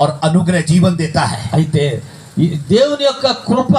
और अनुग्रह जीवन देता है। దేవుని యొక్క కృప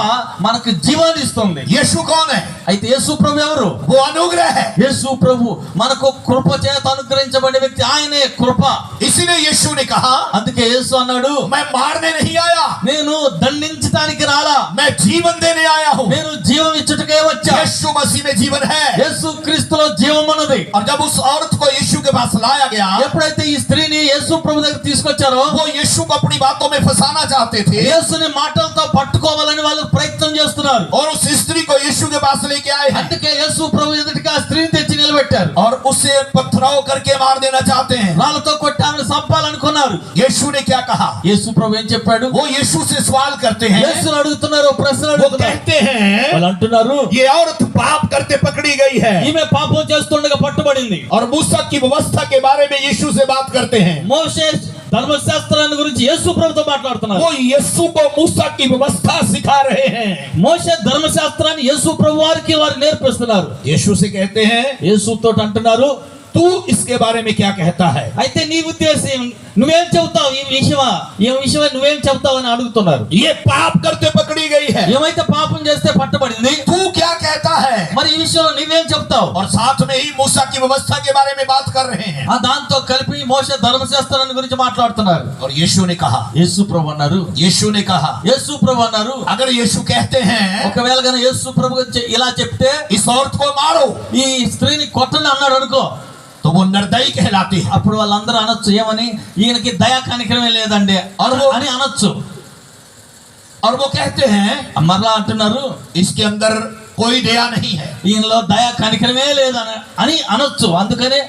మనకు జీవాన్ని ఇస్తుంది यीशु कौन है అయితే యేసు ప్రభు ఎవరు वो अनुग्रह है యేసు ప్రభు మనకు కృప చేత అనుగ్రహించబడే వ్యక్తి ఆయనే కృప इसीलिए यीशु ने कहा అందుకే యేసు అన్నాడు मैं मारने नहीं आया నేను దండించడానికి రాలా मैं जीवन देने आया हूँ నేను జీవం ఇచ్చుటకే వచ్చా यीशु मसीह में जीवन है యేసు క్రీస్తులో జీవం ఉన్నది और जब उस औरत को यीशु के पास लाया गया ఎప్పుడైతే ఈ స్త్రీని యేసు ప్రభు దగ్గర తీసుకొచ్చారో वो यीशु को अपनी बातों में फंसाना चाहते थे యేసుని మాటలతో పట్టుకోవాలని వాళ్ళు ప్రయత్నం చేస్తున్నారు और उस स्त्री को यीशु के पास लेके आए हैं అందుకే యేసు ప్రభు ఎదుటికి ఆ స్త్రీని తెచ్చి నిలబెట్టారు और उसे पथराव करके मार देना चाहते हैं రాళ్ళతో కొట్టి ఆమెను చంపాలనుకున్నారు यीशु ने क्या कहा యేసు ప్రభు ఏం చెప్పాడు वो यीशु से सवाल करते हैं యేసుని అడుగుతున్నారు ప్రశ్న वो అడుగుతున్నారు कहते हैं వాళ్ళు అంటున్నారు ये औरत पाप करते पकड़ी गई है ఈమె పాపం చేస్తుండగా పట్టుబడింది और मूसा की व्यवस्था के बारे में यीशु से बात करते हैं మోషే ధర్మశాస్త్రాన్ని గురించి యేసు ప్రభుతో మాట్లాడుతున్నారు वो यीशु को मूसा की व्यवस्था सिखा रहे हैं మోషే ధర్మశాస్త్రాన్ని యేసు ప్రభు వారికి వారు నేర్పిస్తున్నారు यीशु से कहते हैं యేసుతో అంటున్నారు तू इसके बारे में क्या कहता है అయితే నీ ఉద్దేశం నువ్వేం చెబుతావు ఈ విషయమా ఈ విషయమై నువ్వేం చెబుతావు అని అడుగుతున్నారు ये पाप करते पकड़ी गई है ఏమైతే పాపం చేస్తే పట్టబడింది तू क्या कहता है మరి ఈ విషయంలో నువ్వేం చెప్తావు और साथ में ही मूसा की व्यवस्था के बारे में बात कर रहे हैं ఆ దాంతో కలిపి మోస ధర్మశాస్త్రాన్ని గురించి మాట్లాడుతున్నారు और यीशु ने कहा యేసు ప్రభు అన్నారు यीशु ने कहा యేసు ప్రభు అన్నారు अगर यीशु कहते हैं ఒకవేళ కనుక యేసు ప్రభు గురించి ఇలా చెప్తే इस औरत को मारो ఈ స్త్రీని కొట్టని అన్నాడు అనుకో तो वो निर्दयी कहलाती है అప్పుడు వాళ్ళందరూ అనొచ్చు ఏమని ఈయనకి దయా కనికరమే లేదండి అరువు. అని అనొచ్చు और वो कहते हैं మరలా అంటున్నారు इसके अंदर कोई दया नहीं है ఈయనలో దయా కనికరమే లేదని అని అనొచ్చు అందుకనే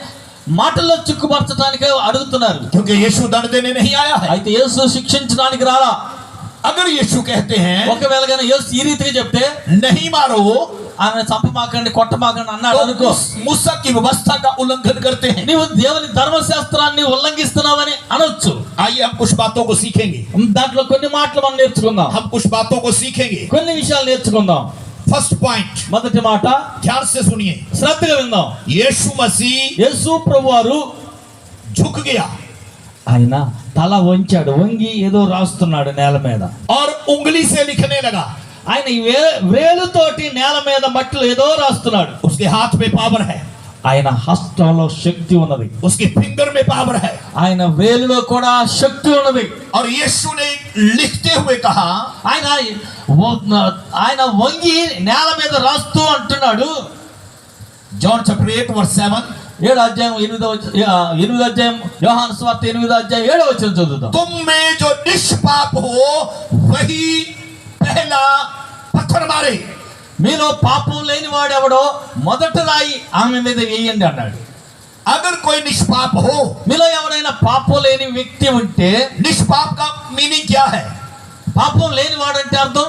మాటల్లో చిక్కుపరచడానికి అడుగుతున్నారు क्योंकि यीशु दंड देने नहीं आया है అయితే యేసు శిక్షించడానికి రాలా अगर यीशु कहते हैं ఒకవేళ కానీ యేసు ఈ రీతిగా చెప్తే नहीं मारो ఆమె చంపమాకండి కొట్టమాకండి అన్నాడు तो అనుకో उस मूसा की व्यवस्था का उल्लंघन करते हैं నీవు దేవుని ధర్మశాస్త్రాన్ని ఉల్లంఘిస్తున్నావని అనొచ్చు आइए हम कुछ बातों को सीखेंगे దాంట్లో కొన్ని మాటలు మనం నేర్చుకుందాం हम कुछ बातों को सीखेंगे కొన్ని విషయాలు నేర్చుకుందాం ఫస్ట్ పాయింట్ మొదటి మాట ధ్యాన సునియే శ్రద్ధగా విందాం. యేసు మసి యేసు ప్రభువారు జుక్కుగా ఆయన తల వంచాడు వంగి ఏదో రాస్తున్నాడు నేల మీద. ఆర్ ఉంగలి సే లిఖనే లగా ఆయన వేలుతోటి నేల మీద మట్టిలో ఏదో రాస్తున్నాడు. ఉస్కి హాత్ పే పావర్ హై. ఆయన హస్తంలో శక్తి ఉన్నది. ఉస్కి ఫింగర్ మే పావర్ హై. ఆయన వేలులో కూడా శక్తి ఉన్నది. ఆర్ యేసు లిఖతే హువే కహా. ఆయన ఆయన వంగి నేల మీద రాస్తూ అంటున్నాడు. John chapter eight verse seven ఏడు అధ్యాయం ఎనిమిదో ఎనిమిదో అధ్యాయం యోహాన్ స్వార్థ ఎనిమిదో అధ్యాయం ఏడో వచ్చిన చదువుతాం తుమ్మే జో నిష్పాప హో వహి పెహలా పత్థర్ మారే. మీలో పాపం లేని వాడెవడో మొదట రాయి ఆమె మీద వేయండి అన్నాడు. అగర్ కోయి నిష్పాప హో మీలో ఎవరైనా పాపం లేని వ్యక్తి ఉంటే నిష్పాప కా మీనింగ్ క్యా హై? పాపం లేని వాడంటే అర్థం?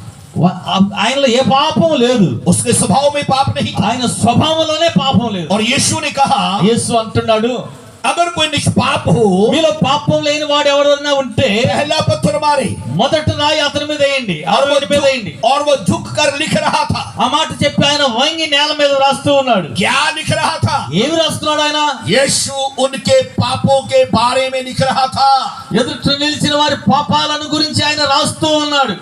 ఆయనలో ఏ పాపం లేదు उसके स्वभाव में पाप नहीं था ఆయన స్వభావంలోనే పాపం లేదు और यीशु ने कहा యేసు అంటున్నాడు अगर कोई निष्पाप हो మీలో పాపం లేని వాడు ఎవరైనా ఉంటే पहला पत्थर मारे మొదటి రాయి అతని మీద వేయండి ఆ और वो వాడి మీద వేయండి झुक- और वो झुक कर लिख रहा था ఆ మాట చెప్పి ఆయన వంగి నేల మీద రాస్తూ ఉన్నాడు क्या लिख रहा था ఏమి రాస్తున్నాడు ఆయన यीशु उनके पापों के बारे में लिख रहा था ఎదుట నిలిచిన వారి పాపాలను గురించి ఆయన రాస్తూ ఉన్నాడు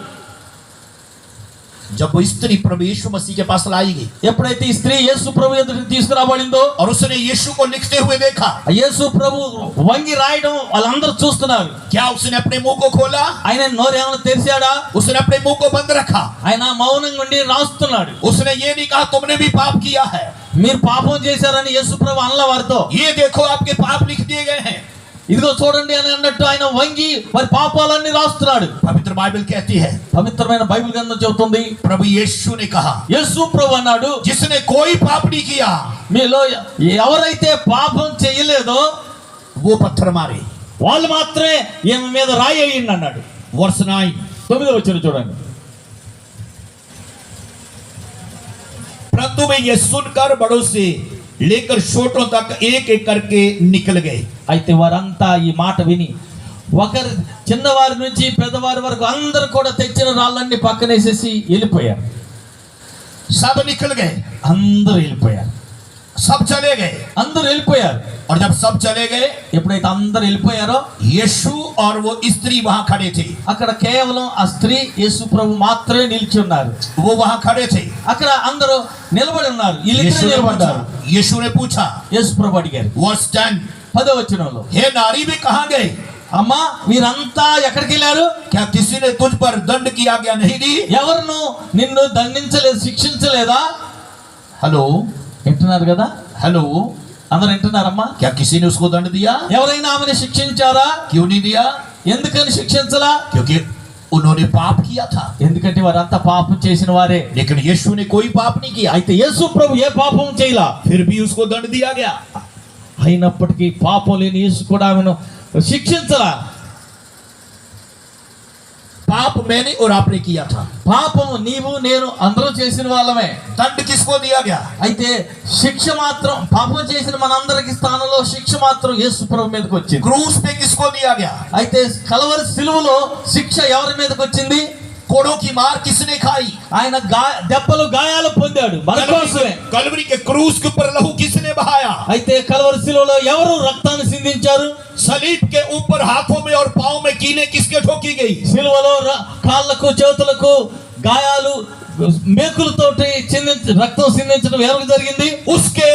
जब वो स्त्री प्रभु यीशु मसीह के पास लाई गई ఎప్పుడైతే ఈ స్త్రీ యేసు ప్రభు ఎదుటికి తీసుకురాబడిందో और उसने यीशु को लिखते हुए देखा ఆ యేసు ప్రభు వంగి రాయడం వాళ్ళందరూ చూస్తున్నారు क्या उसने अपने मुंह को खोला ఆయన నోరేమైనా తెరిచాడా उसने अपने मुंह को बंद रखा ఆయన మౌనంగా ఉండి రాస్తున్నాడు उसने ये नहीं कहा तुमने भी पाप किया है మీరు పాపం చేశారని యేసు ప్రభు అనల వారితో ये देखो आपके पाप लिख दिए गए हैं ఇదిగో చూడండి అని అన్నట్టు ఆయన వంగి వారి పాపాలన్నీ రాస్తున్నాడు पवित्र बाइबल कहती है పవిత్రమైన బైబిల్ గ్రంథం చెబుతుంది प्रभु यीशु ने कहा యేసు ప్రభు అన్నాడు जिसने कोई पाप नहीं किया మీలో ఎవరైతే పాపం చేయలేదో वो पत्थर मारे వాళ్ళు మాత్రమే ఈమె మీద రాయి అయ్యింది అన్నాడు वर्ष नाइन తొమ్మిదో వచ్చిన చూడండి परंतु वे ये सुनकर बड़ों से लेकर छोटों तक एक एक करके निकल गए అయితే వారంతా ఈ మాట విని ఒకరి చిన్నవారి నుంచి పెద్దవారి వరకు అందరూ కూడా తెచ్చిన రాళ్ళన్నీ పక్కనేసేసి వెళ్ళిపోయారు सब निकल गए అందరూ వెళ్ళిపోయారు सब चले गए అందరూ వెళ్ళిపోయారు और जब सब चले गए ఎప్పుడైతే అందరూ వెళ్ళిపోయారో यीशु और वो स्त्री वहां खड़े थे అక్కడ కేవలం ఆ స్త్రీ యేసు ప్రభు మాత్రమే నిలిచి ఉన్నారు वो वहां खड़े थे అక్కడ అందరూ నిలబడి ఉన్నారు यीशु వీళ్ళిద్దరూ ने నిలబడ్డారు पूछा यीशु ने पूछा యేసు ప్రభు అడిగారు वर्स 10 పదో వచనంలో हे नारी भी कहां गए అమ్మా మీరంతా ఎక్కడికి వెళ్ళారు क्या किसी ने तुझ पर दंड की आज्ञा नहीं दी ఎవరిను నిన్ను దండించలేదు శిక్షించలేదా हेलो వింటున్నారు కదా हेलो అందరు వింటున్నారమ్మా क्या किसी ने उसको दंड दिया ఎవరైనా ఆమెను శిక్షించారా क्यों नहीं दिया ఎందుకని శిక్షించలా क्योंकि उन्होंने पाप किया था ఎందుకంటే వారంతా పాపం చేసిన వారే लेकिन यीशु ने कोई पाप नहीं किया అయితే యేసు ప్రభు ఏ పాపం చేయలా फिर भी उसको दंड दिया गया అయినప్పటికీ పాపం లేని యేసు కూడా ఆమెను శిక్షించలా पाप मैंने और आपने किया था పాపం నీవు నేను అందరూ చేసిన వాళ్ళమే दंड किसको दिया गया అయితే శిక్ష మాత్రం పాపం చేసిన మనందరికి స్థానంలో శిక్ష మాత్రం యేసు ప్రభు మీదకి వచ్చింది क्रूस पे किसको दिया गया అయితే కలవరి సిలువలో శిక్ష ఎవరి మీదకి వచ్చింది कोड़ों की मार किसने खाई ఆయన గా దెబ్బలు గాయాలు పొందాడు మన కోసమే कलवरी के क्रूस के ऊपर लहू किसने बहाया అయితే కలవరి సిలువలో ఎవరు రక్తాన్ని సిందించారు सलीब के ऊपर हाथों में और पाँव में कीने किसके ठोकी गई సిలువలో ర- కాళ్ళకు చేతులకు గాయాలు మేకులతోటి చిందించ రక్తం సిందించడం ఎవరికి జరిగింది उसके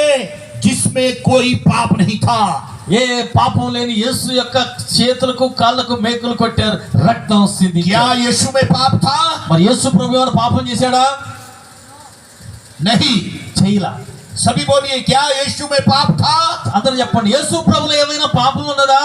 जिसमें कोई पाप नहीं था ఏ పాపం లేని యేసు యొక్క చేతులకు కాళ్ళకు మేకులు కొట్టారు రక్తం क्या సిందించారు यीशु में पाप था మరి యేసు ప్రభు ఎవరు పాపం చేశాడా नहीं చేయలా सभी बोलिए क्या यीशु में पाप था అందరూ చెప్పండి యేసు ప్రభులో ఏమైనా పాపం ఉన్నదా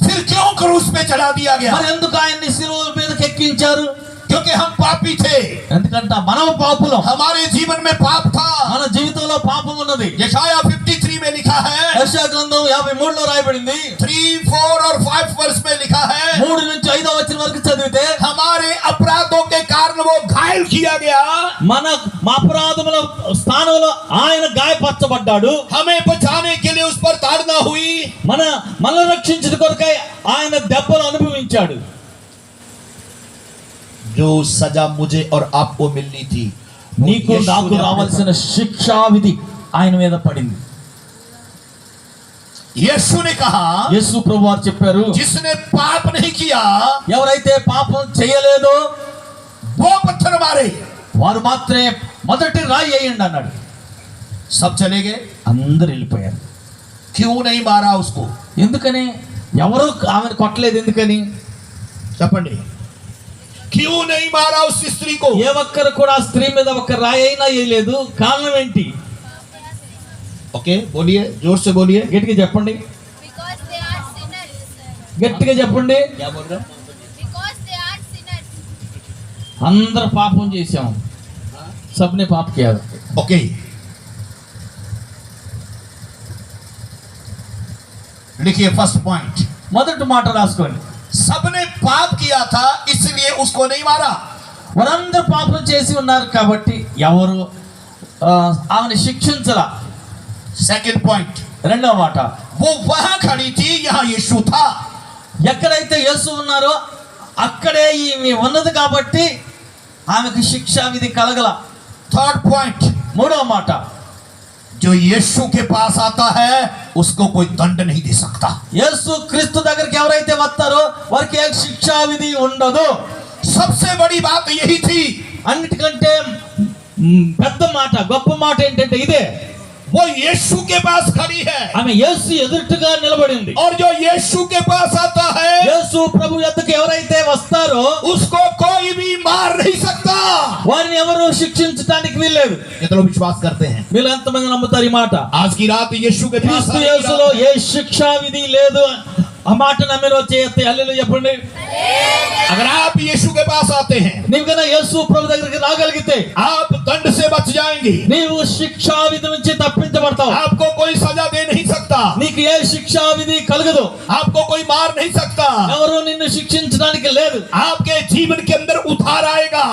फिर क्यों क्रूस पे चढ़ा दिया गया మరి ఎందుకు ఆయన్ని సిలువ మీదకి ఎక్కించారు क्योंकि हम पापी थे ఎందుకంటే మనం పాపులం हमारे जीवन में पाप था మన జీవితంలో పాపం ఉన్నది यशाया 53 में लिखा है యెషయా గ్రంథం యాభై మూడులో రాయబడింది थ्री फोर और फाइव वर्ष में लिखा है మూడు నుంచి ఐదో వచ్చిన వరకు చదివితే हमारे अपराधों के कारण वो घायल किया गया మన మా అపరాధముల స్థానంలో ఆయన గాయపరచబడ్డాడు हमें बचाने के लिए उस पर ताड़ना हुई మన మనల్ని రక్షించిన కొరకై ఆయన దెబ్బలు అనుభవించాడు जो सजा मुझे और आपको मिलनी थी वो నీకు यीशु నాకు ने अपने రావాల్సిన శిక్షా విధి ఆయన మీద పడింది यीशु ने कहा యేసు ప్రభు వారు చెప్పారు जिसने पाप नहीं किया ఎవరైతే పాపం చేయలేదో वो पत्थर मारे వారు మాత్రమే మొదటి రాయి వేయండి అన్నాడు सब चले गए అందరు వెళ్ళిపోయారు क्यों नहीं मारा उसको ఎందుకని ఎవరు ఆమెను కొట్టలేదు ఎందుకని చెప్పండి क्यों नहीं मारा उस स्त्री को ఏ ఒక్కరు కూడా ఆ స్త్రీ మీద ఒక రాయి అయినా వేయలేదు కారణం ఏంటి ఓకే బోలియే జోర్సే బోలియే గట్టిగా చెప్పండి. గట్టిగా చెప్పండి. అందరు పాపం చేసాం సబ్ని పాప కాదు ఓకే. First point. మొదటి మాట రాసుకోండి. సబ్ని పాప కియా థా ఇస్లియే ఉస్కో నహీ వారందరూ పాపం చేసి ఉన్నారు కాబట్టి ఎవరు ఆమెను శిక్షించలా. सेकंड पॉइंट రెండవ మాట वो वहां खड़ी थी यहाँ यीशु था ఎక్కడైతే యేసు ఉన్నారో అక్కడే ఈమె ఉన్నది కాబట్టి ఆమెకు శిక్షా విధి కలగల थर्ड पॉइंट మూడవ మాట जो यीशु के पास आता है उसको कोई दंड नहीं दे सकता యేసు క్రీస్తు దగ్గరికి ఎవరైతే వస్తారో వారికి ఏ శిక్షా విధి ఉండదు सबसे बड़ी बात यही थी అన్నిటికంటే మ్, పెద్ద మాట గొప్ప మాట ఏంటంటే ఇదే वो यीशु के पास खड़ी है ఆమె యేసు ఎదురుగా నిలబడింది और जो यीशु के पास आता है యేసు ప్రభు ఎద్దకు ఎవరైతే వస్తారో उसको कोई भी मार नहीं सकता వారిని ఎవరు శిక్షించడానికి వీల్లేదు ये तो लोग विश्वास करते हैं మీరు ఎంతమంది నమ్ముతారు ఈ మాట आज की रात यीशु के पास క్రీస్తు आने की యేసులో रात ఏ శిక్షా విధి లేదు ఆ మాట నమ్మిన చేయత్తే అల్లెలు చెప్పండి है। अगर आप यीशु के पास आते हैं నీవు కన్నా యేసు ప్రభు దగ్గరికి రాగలిగితే आप दंड से बच जाएंगे నీవు శిక్షా విధి నుంచి తప్పించబడతావు आपको कोई सजा दे नहीं सकता నీకు ఏ శిక్షా విధి కలగదు आपको कोई मार नहीं सकता ఎవరు నిన్ను శిక్షించడానికి లేదు आपके जीवन के अंदर उधार आएगा